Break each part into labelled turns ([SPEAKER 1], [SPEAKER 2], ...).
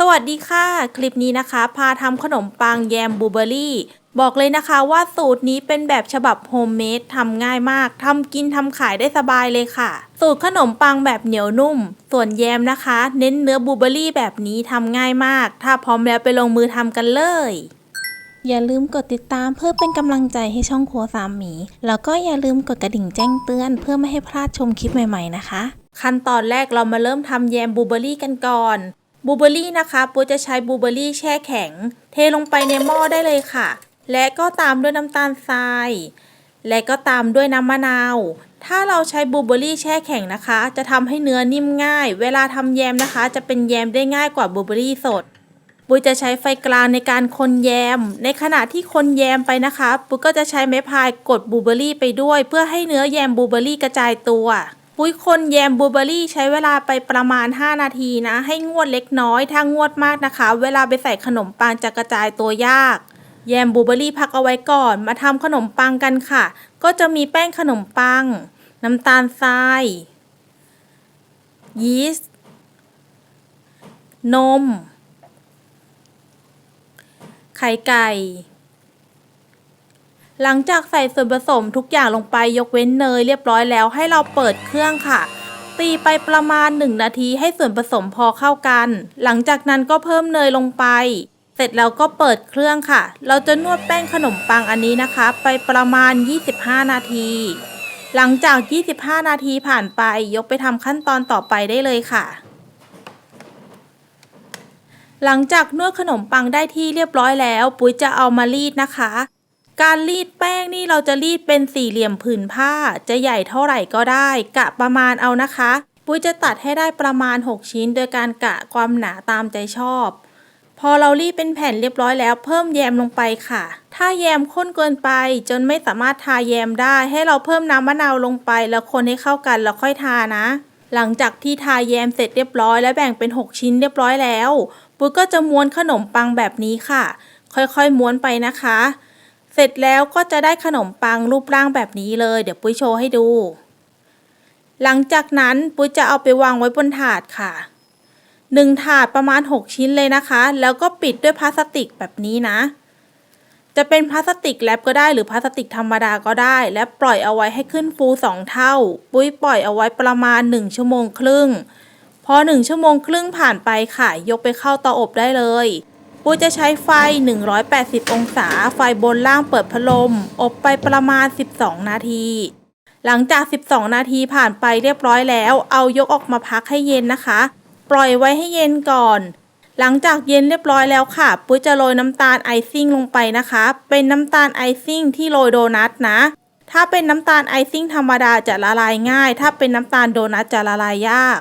[SPEAKER 1] สวัสดีค่ะ คลิปนี้นะคะ พาทำขนมปังแยมบูเบอรี่ บอกเลยนะคะว่าสูตรนี้เป็นแบบฉบับโฮมเมดทำง่ายมากทำกินทำขายได้สบายเลยค่ะ สูตรขนมปังแบบเหนียวนุ่ม ส่วนแยมนะคะ เน้นเนื้อบูเบอรี่แบบนี้ทำง่ายมาก ถ้าพร้อมแล้วไปลงมือทำกันเลย อย่าลืมกดติดตามเพื่อเป็นกำลังใจให้ช่องครัวสามหมี แล้วก็อย่าลืมกดกระดิ่งแจ้งเตือนเพื่อไม่ให้พลาดชมคลิปใหม่ ๆ นะคะ ขั้นตอนแรกเรามาเริ่มทำแยมบูเบอรี่กันก่อน บูเบอรี่นะคะปูจะใช้บูเบอรี่แช่แข็ง เทลงไปในหม้อได้เลยค่ะ และก็ตามด้วยน้ำตาลทราย และก็ตามด้วยน้ำมะนาว ถ้าเราใช้บูเบอรี่แช่แข็งนะคะ จะทำให้เนื้อนิ่มง่าย เวลาทำแยมนะคะ จะเป็นแยมได้ง่ายกว่าบูเบอรี่สดปุ้ยจะใช้ไฟกลางในการคนแยม ในขณะที่คนแยมไปนะคะปุ้ยก็จะใช้ไม้พายกดบูเบอรี่ไปด้วย เพื่อให้เนื้อแยมบูเบอรี่กระจายตัว ปุ้ยคนแยมบลูเบอร์รี่ใช้เวลาไปประมาณ 5 นาทีนะ ให้งวดเล็กน้อยถ้างวดมากนะคะ เวลาไปใส่ขนมปังจะกระจายตัวยาก แยมบลูเบอร์รี่พักเอาไว้ก่อน มาทำขนมปังกันค่ะ ก็จะมีแป้งขนมปัง น้ำตาลทราย ยีสต์ นม ไข่ไก่ หลังจากใส่ส่วนผสมทุกอย่างลงไปยกเว้นเนยเรียบร้อยแล้วให้เราเปิดเครื่องค่ะ ตีไปประมาณ 1 นาทีให้ส่วนผสมพอเข้ากัน หลังจากนั้นก็เพิ่มเนยลงไป เสร็จแล้วก็เปิดเครื่องค่ะ เราจะนวดแป้งขนมปังอันนี้นะคะ ไปประมาณ 25 นาที หลังจาก 25 นาทีผ่านไปยกไปทำขั้นตอนต่อไปได้เลยค่ะหลังจากนวดขนมปังได้ที่เรียบร้อยแล้ว ปุ๋ยจะเอามารีดนะคะ การรีดแป้งนี่เราจะรีดเป็นสี่เหลี่ยมผืนผ้า จะใหญ่เท่าไหร่ก็ได้ กะประมาณเอานะคะ ปุ๋ยจะตัดให้ได้ประมาณ 6 ชิ้น โดยการกะความหนาตามใจชอบ พอเรารีดเป็นแผ่นเรียบร้อยแล้ว เพิ่มแยมลงไปค่ะ ถ้าแยมข้นเกินไปจนไม่สามารถทาแยมได้ ให้เราเพิ่มน้ำมะนาวลงไป แล้วคนให้เข้ากันแล้วค่อยทานะ หลังจากที่ทาแยมเสร็จเรียบร้อยและแบ่งเป็น 6 ชิ้นเรียบร้อยแล้ว ปุ้ยก็จะม้วนขนมปังแบบนี้ค่ะ ค่อยๆม้วนไปนะคะ เสร็จแล้วก็จะได้ขนมปังรูปร่างแบบนี้เลย เดี๋ยวปุ้ยโชว์ให้ดู หลังจากนั้นปุ้ยจะเอาไปวางไว้บนถาดค่ะหนึ่งถาดประมาณ 6 ชิ้นเลยนะคะ แล้วก็ปิดด้วยพลาสติกแบบนี้นะ จะเป็นพลาสติกแรปก็ได้หรือพลาสติกธรรมดาก็ได้ และปล่อยเอาไว้ให้ขึ้นฟู2เท่า ปุ้ยปล่อยเอาไว้ประมาณ 1 ชั่วโมงครึ่ง พอ 1 ชั่วโมงครึ่งผ่านไปค่ะ ยกไปเข้าเตาอบได้เลย ปุ้ยจะใช้ไฟ 180 องศา ไฟบนล่างเปิดพัดลม อบไปประมาณ 12 นาที หลังจาก 12 นาทีผ่านไปเรียบร้อยแล้ว เอายกออกมาพักให้เย็นนะคะ ปล่อยไว้ให้เย็นก่อน หลังจากเย็นเรียบร้อยแล้วค่ะปุ้ยจะโรยน้ำตาลไอซิ่งลงไปนะคะ เป็นน้ำตาลไอซิ่งที่โรยโดนัทนะ ถ้าเป็นน้ำตาลไอซิ่งธรรมดาจะละลายง่าย ถ้าเป็นน้ำตาลโดนัทจะละลายยาก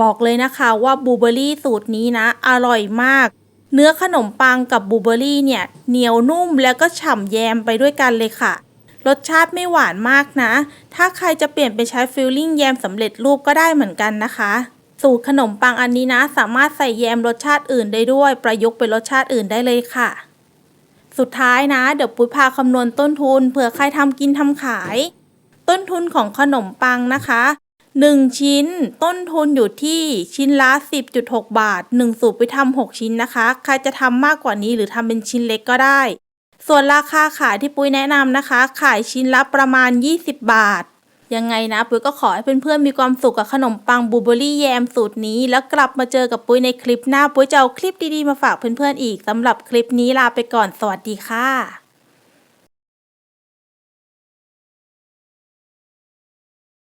[SPEAKER 1] บอกเลยนะคะว่าบลูเบอร์รี่สูตรนี้นะ อร่อยมาก เนื้อขนมปังกับบูเบอร์รี่เนี่ยเหนียวนุ่มแล้วก็ฉ่ำแยมไปด้วยกันเลยค่ะ รสชาติไม่หวานมากนะ ถ้าใครจะเปลี่ยนไปใช้ฟิลลิ่งแยมสำเร็จรูปก็ได้เหมือนกันนะคะ สูตรขนมปังอันนี้นะ สามารถใส่แยมรสชาติอื่นได้ด้วย ประยุกต์เป็นรสชาติอื่นได้เลยค่ะ สุดท้ายนะ เดี๋ยวปุ้ยพาคำนวณต้นทุนเผื่อใครทำกินทำขาย ต้นทุนของขนมปังนะคะ 1 ชิ้น ต้นทุนอยู่ที่ชิ้นละ 10.6 บาท 1 สูบไปทำ6ชิ้นนะคะ ใครจะทำมากกว่านี้หรือทำเป็นชิ้นเล็กก็ได้ ส่วนราคาขายที่ปุ้ยแนะนำนะคะ ขายชิ้นละประมาณ 20 บาท ยังไงนะ ปุ้ยก็ขอให้เพื่อนๆมีความสุขกับขนมปังบลูเบอร์รี่แยมสูตรนี้ แล้วกลับมาเจอกับปุ้ยในคลิปหน้า ปุ้ยจะเอาคลิปดีๆมาฝากเพื่อนๆอีกสำหรับคลิปนี้ลาไปก่อน สวัสดีค่ะ